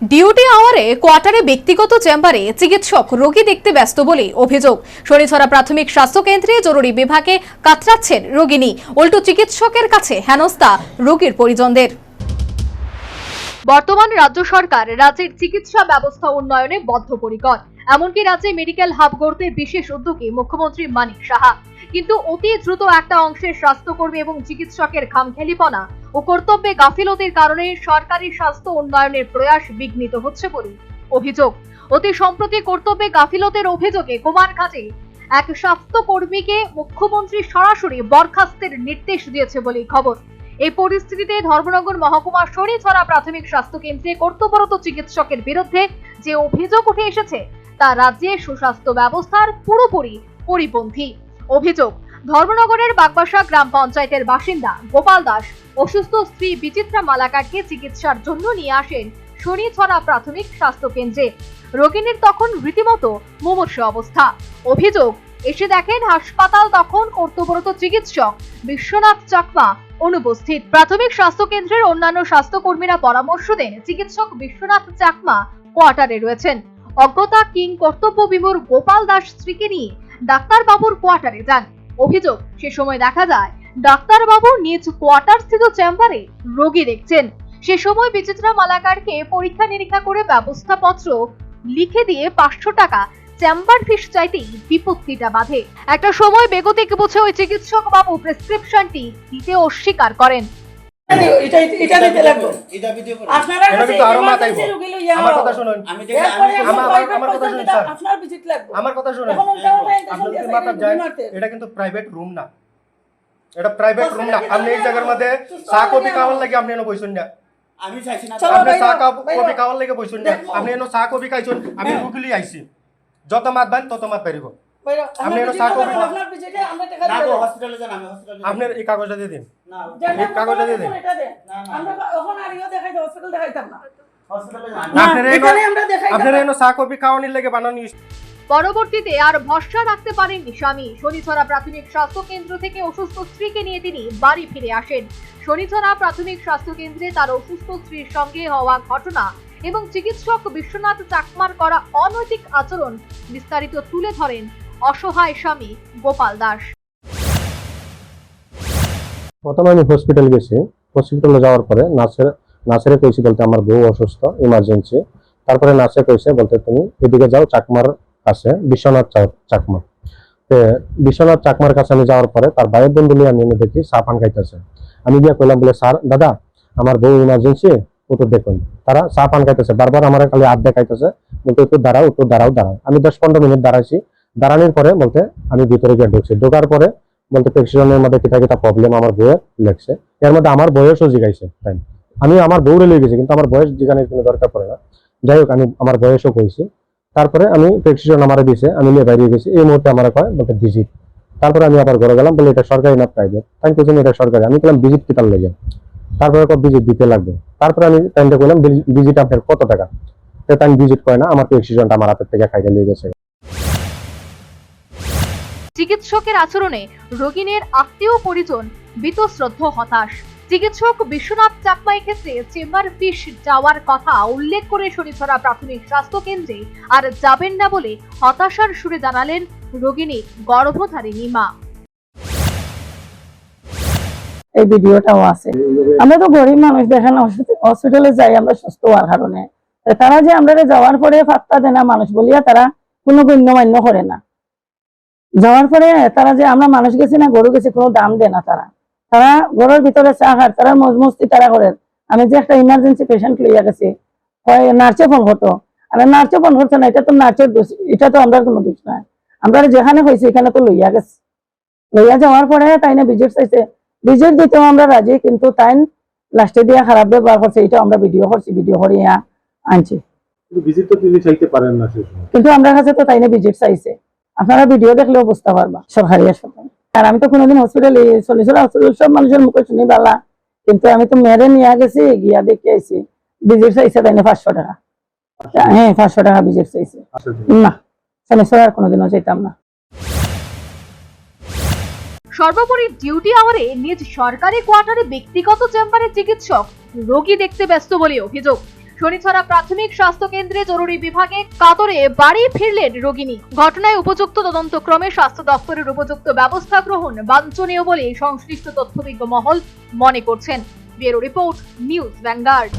Duty আওয়ারে কোয়ার্টারে ব্যক্তিগত চেম্বারে চিকিৎসক রোগী দেখতে ব্যস্ত বলে অভিযোগ। শরীছড়া প্রাথমিক স্বাস্থ্য কেন্দ্রে জরুরি বিভাগে কাতরাচ্ছেন রোগিনী উল্টো চিকিৎসকের কাছে হেনস্থা রোগীর পরিজনদের। বর্তমান রাজ্য সরকার রাজ্যের চিকিৎসা ব্যবস্থা উন্নয়নে বদ্ধপরিকর। এমনকি রাজ্যে মেডিকেল হাব গড়তে বিশেষ উদ্যোগী মুখ্যমন্ত্রী মানিক সাহা। কিন্তু অতি দ্রুত একটা অংশের স্বাস্থ্যকর্মী এবং চিকিৎসকের খামখেলিপনা ও কর্তব্যে গাফিলতির কারণে সরকারি স্বাস্থ্য উন্নয়নের প্রয়াস বিঘ্নিত হচ্ছে বলে অভিযোগ। অতি সম্প্রতি কর্তব্যে গাফিলতের অভিযোগে কুমারঘাটে এক স্বাস্থ্যকর্মীকে মুখ্যমন্ত্রী সরাসরি বরখাস্তের নির্দেশ দিয়েছে বলে খবর। এই পরিস্থিতিতে ধর্মনগর মহকুমা শরীছড়া প্রাথমিক স্বাস্থ্য কেন্দ্রে কর্তব্যরত চিকিৎসকের বিরুদ্ধে যে অভিযোগ উঠে এসেছে, তা রাজ্যের সুস্বাস্থ্য ব্যবস্থার পুরোপুরি পরিপন্থী। অভিযোগ ধর্মনগরের বাগবাসা গ্রাম পঞ্চায়েতের বাসিন্দা গোপাল দাস অসুস্থ স্ত্রী বিচিত্রা মালাকারকে চিকিৎসার জন্য নিয়ে আসেন শনিছড়া প্রাথমিক স্বাস্থ্য কেন্দ্রে। রোগিনীর তখন রীতিমতো মুমূর্ষ অবস্থা। অভিযোগ, এসে দেখেন হাসপাতাল তখন কর্তব্যরত চিকিৎসক বিশ্বনাথ চাকমা অনুপস্থিত। প্রাথমিক স্বাস্থ্য কেন্দ্রের অন্যান্য স্বাস্থ্যকর্মীরা পরামর্শ দেন চিকিৎসক বিশ্বনাথ চাকমা কোয়ার্টারে রয়েছেন। অজ্ঞতা কিং কর্তব্য বিমূর গোপাল দাস স্ত্রীকে নিয়ে ডাক্তারবাবুর কোয়ার্টারে যান। অভিযোগ, সে সময় দেখা যায় ডাক্তারবাবু নিজ কোয়ার্টার স্থিত চেম্বারে রোগী দেখছেন। সে সময় বিচিত্রা মালাকারকে পরীক্ষা নিরীক্ষা করে ব্যবস্থাপত্র লিখে দিয়ে পাঁচশো টাকা চেম্বার ফিস চাইতেই বিপত্তিটা বাঁধে। একটা সময় বেগতিক বুঝে ওই চিকিৎসক বাবু প্রেসক্রিপশনটি দিতে অস্বীকার করেন। এটা এটা দিতে লাগবে। এটা ভিডিও করে। আপনারা এটা কাছে কিন্তু আমার কথা শুনুন। এটা প্রাইভেট রুম না। এটা প্রাইভেট রুম না। আপনি এই কে জায়গার মধ্যে চা কপি যাও। খাওয়ার লাগে আপনি এনে বইছেন না। আমি চাইছি না চলো আপনি চা কপি খাওয়ার লাগে বইছেন না। আপনি এনে চা কপি খাইছেন আমি হ্যাঁ। রুগিলি আইছি। যত মাত বান তত মাত পারিব আপনি না হসপিটালে যান আমি হসপিটালে আপনার এই কাগজটা দিয়ে দিন। না। এই কাগজটা দিয়ে দেন। আমরা আর ইয়ে। হসপিটালে দেখাইতাম না। পরবর্তীতে আর ভরসা রাখতে পারেননি স্বামী। শনিছড়া প্রাথমিক স্বাস্থ্য কেন্দ্র থেকে অসুস্থ স্ত্রীকে নিয়ে তিনি বাড়ি ফিরে আসেন। শনিছড়া প্রাথমিক স্বাস্থ্য কেন্দ্রে তার অসুস্থ স্ত্রীর সঙ্গে হওয়া ঘটনা এবং চিকিৎসক বিশ্বনাথ চাকমার করা অনৈতিক আচরণ বিস্তারিত তুলে ধরেন অসহায় স্বামী গোপাল দাস। প্রথমে আমি হসপিটাল গেছি। হসপিটালে যাওয়ার পরে নার্সের নার্সেরে কইছি বলতে আমার বউ অসুস্থ ইমার্জেন্সি তারপরে নার্সে কইছে বলতে তুমি এদিকে যাও চাকমার কাছে, বিশ্বনাথ চাকমা। তে বিশ্বনাথ চাকমার কাছে আমি যাওয়ার পরে তার ভাইয়ের বন্ধু নিয়ে আমি দেখি চা পান খাইতেছে। আমি গিয়ে কইলাম, বলে, স্যার, দাদা, আমার বউ ইমার্জেন্সি একটু দেখুন। তারা চা পান খাইতেছে। বারবার আমার খালি হাত দেখাইতেছে বলতে, একটু দাঁড়াও একটু দাঁড়াও দাঁড়াও। আমি দশ পনেরো মিনিট দাঁড়াইছি। দাঁড়ানোর পরে বলতে আমি ভিতরে গিয়ে ঢুকছি। ঢোকার পরে বলতে প্রেসক্রিপশনের মধ্যে কিতা কিতা প্রবলেম আমার বইয়ের লেখছে এর মধ্যে আমার বয়সও জিগাইছে তাই আমি আমার বউরে লিয়ে গেছি, কিন্তু আমার বয়স জিগানোর কোনো দরকার পড়ে না। যাই হোক, আমি আমার বয়সও কইছি। তারপরে আমি প্রেসক্রিপশন আমার দিছে, আমি নিয়ে বাইরে গেছি। এই মুহূর্তে আমার কয়, বলতে ভিজিট তারপরে আমি আবার ঘরে গেলাম, বলে এটা সরকারি না প্রাইভেট আমি বলছি এটা সরকারি। আমি বললাম ভিজিট কি তার লেগে? তারপরে ভিজিট দিতে লাগবে। তারপরে আমি টাইমটা বললাম ভিজিট আপনার কত টাকা? তাই ভিজিট করে না, আমার প্রেসক্রিপশনটা আমার হাতের থেকে খাইতে লিয়ে গেছে। চিকিৎসকের আচরণে রোগিনের আত্মীয় পরিজন বীতশ্রদ্ধ হতাশ। চিকিৎসক বিশ্বনাথ চাকমা ক্ষেত্রে চেম্বার ফিস যাওয়ার কথা উল্লেখ করে শনিছড়া প্রাথমিক স্বাস্থ্য কেন্দ্রে আর যাবেন না বলে হতাশার সুরে জানালেন রোগিনী গর্ভধারিণী মা। এই ভিডিওটাও আছে। আমরা তো গরিব মানুষ দেখেন হসপিটালে যাই, আমরা সুস্থ হওয়ার কারণে। তারা যে আমরা যাওয়ার পরে পাত্তা দেয় না মানুষ বলিয়া তারা কোনো গণ্যমান্য করে না। যাওয়ার পরে তারা যে আমরা মানুষ গেছি না গরু গেছি কোনো দাম দেয় না তারা। তারা ঘরের ভিতরে চা খার তারা মজমস্তি তারা করেন আমি যে একটা ইমার্জেন্সি পেশেন্ট লইয়া গেছি হয় নার্সে ফোন করতো। আর নার্সে ফোন করছে না এটা তো নার্সের দোষ এটা তো আমরা কোনো দোষ নাই আমরা যেখানে হয়েছি এখানে তো লইয়া গেছি। লইয়া যাওয়ার পরে তাই না বিজেট চাইছে। বিজেট দিতেও আমরা রাজি কিন্তু তাই লাস্টে দিয়া খারাপ ব্যবহার করছে এটা আমরা ভিডিও করছি ভিডিও করিয়া আনছি। না কিন্তু আমরা কাছে তো তাই না ভিজিট চাইছে। আপনারা ভিডিও দেখলেও বুঝতে পারবা সরকারি হাসপাতাল। আর আমি তো কোনোদিন হসপিটালে চলেছিল হসপিটাল সব মানুষের মুখে শুনি বালা। কিন্তু আমি তো মেরে নিয়ে গেছি গিয়া দেখে আইছি ভিজিট চাইছে তাই না পাঁচশো টাকা। হ্যাঁ পাঁচশো টাকা ভিজিট চাইছে। না শনিশ্চর আর কোনোদিনও চাইতাম না। সর্বোপরি ডিউটি আওয়ারে নিজ সরকারি কোয়ার্টারে ব্যক্তিগত চেম্বারে চিকিৎসক রোগী দেখতে ব্যস্ত বলে অভিযোগ। শনিছড়া প্রাথমিক স্বাস্থ্য কেন্দ্রে জরুরি বিভাগে কাতরে বাড়ি ফিরলেন রোগিনী ঘটনায় উপযুক্ত তদন্ত ক্রমে স্বাস্থ্য দপ্তরের উপযুক্ত ব্যবস্থা গ্রহণ বাঞ্ছনীয় বলে সংশ্লিষ্ট তথ্যবিজ্ঞ মহল মনে করছেন। Bureau report, News Vanguard.